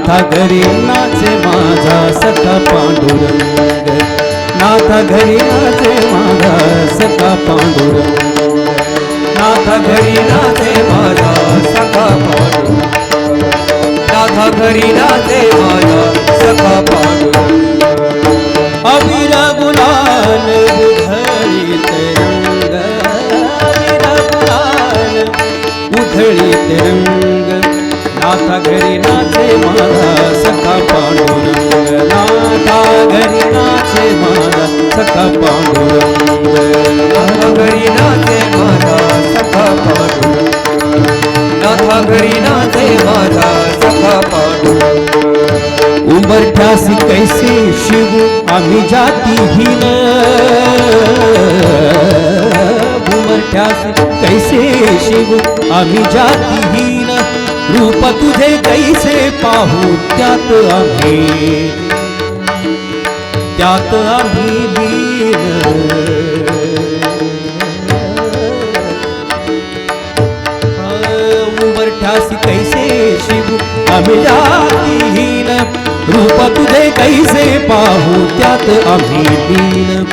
नाथा घरी नाचे माझा सखा पांडुरंग. नाथा घरी नाचे माझा सखा पांडुरंग. नाथा घरी नाचे माझा सखा पांडुरंग. नाथा घरी नाचे माझा सखा पांडुरंग. अविरा गुलाल उधळीत रंग. अविरा गुलाल उधळीत रंग. नाथा घरी नाचे माझा सखा पांडुरंग। नाथा घरी नाचे माझा सखा पांडुरंग घरी नाचे माझा सखा पांडुरंग नाथा घरी नाचे माझा सखा पांडुरंग उंबरठ्यासी कैसे शिव आम्ही जातीहीन उंबरठ्यासी कैसे शिव आम्ही जातीहीन रूप तुझे कैसे पाहू? त्यात आम्ही त्यात आम्ही लीन उंबरठ्यासी कैसे शिव आम्ही जातीहीन रूप तुझे कैसे पाहू? त्यात आम्ही दीन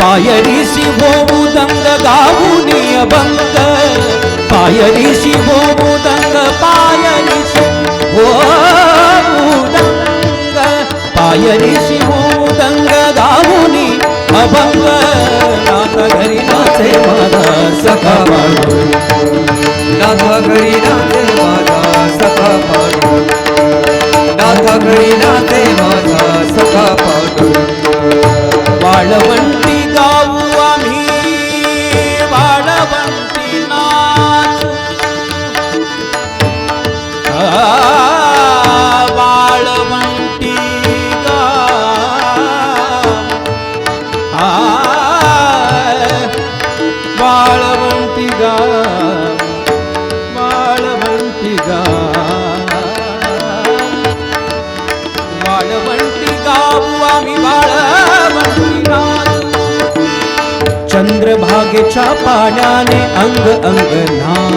पायरीशी होऊ दंग गाऊन अभंग पायरीशी होऊ दंग पायरीशी होऊ दंग पायरीशी होऊ दंग गाऊन अभंग नाथ घरी नाचे माझा सखा पांडुरंग नाथा घरी नाचे माझा सखा पांडुरंग नाथा घरी नाचे माझा सखा चंद्रभागेच्या पाण्याने अंग अंग नाम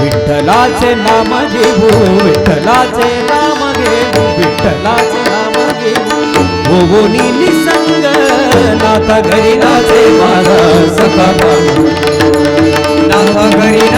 विठ्ठलाचे नाम घेऊ विठ्ठलाचे नाम घेऊ विठ्ठलाचे नाम घेऊ भोवनी निसंग नाथा घरी नाचे माझा सखा पांडुरंग. नाथा घरी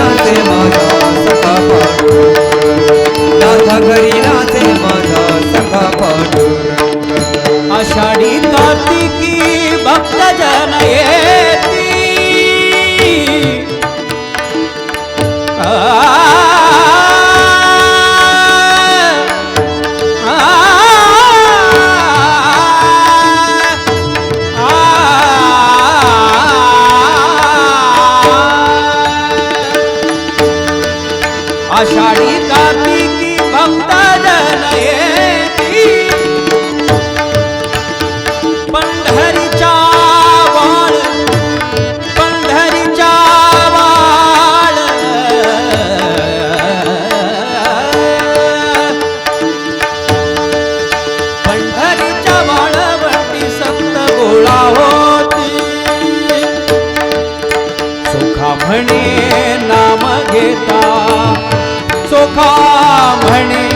ಶರಣೇ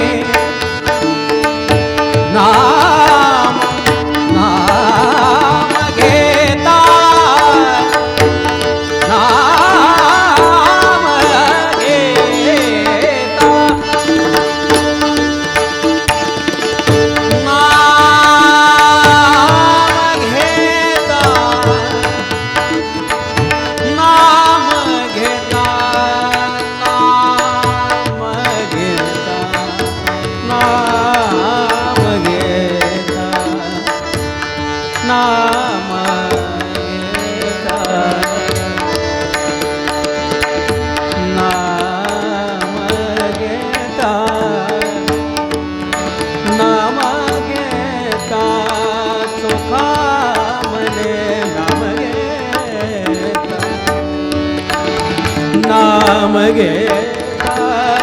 नाम गे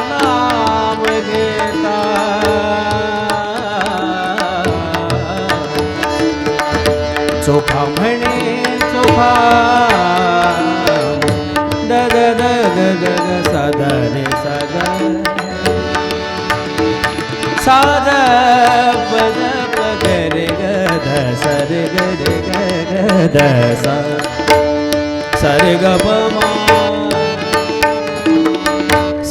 नाम चोफा चोखा। म्हणे चोखा दद सदर सद साद पद पदर सर सर, ग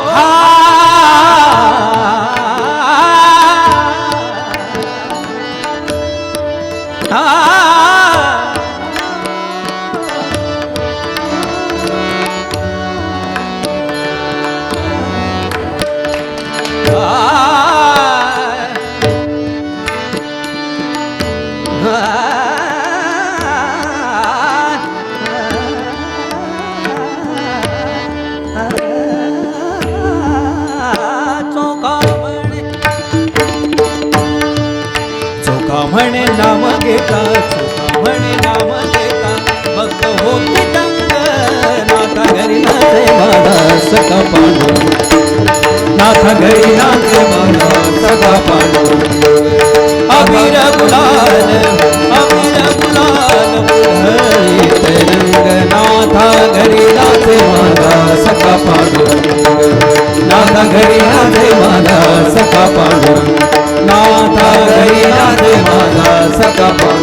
Oh. नाम घेता म्हणे नाम घेता भक्त हो तंग नाथा घरी नाचे मला सदा पानो नाथा घरी नाचे मला सदा पानो अबीर गुलाल अबीर गुलाल, हरी तरंग नाथा घरी नाचे मला सदा पानो नाथा घरी नाचे मला सदा पानो नाथा da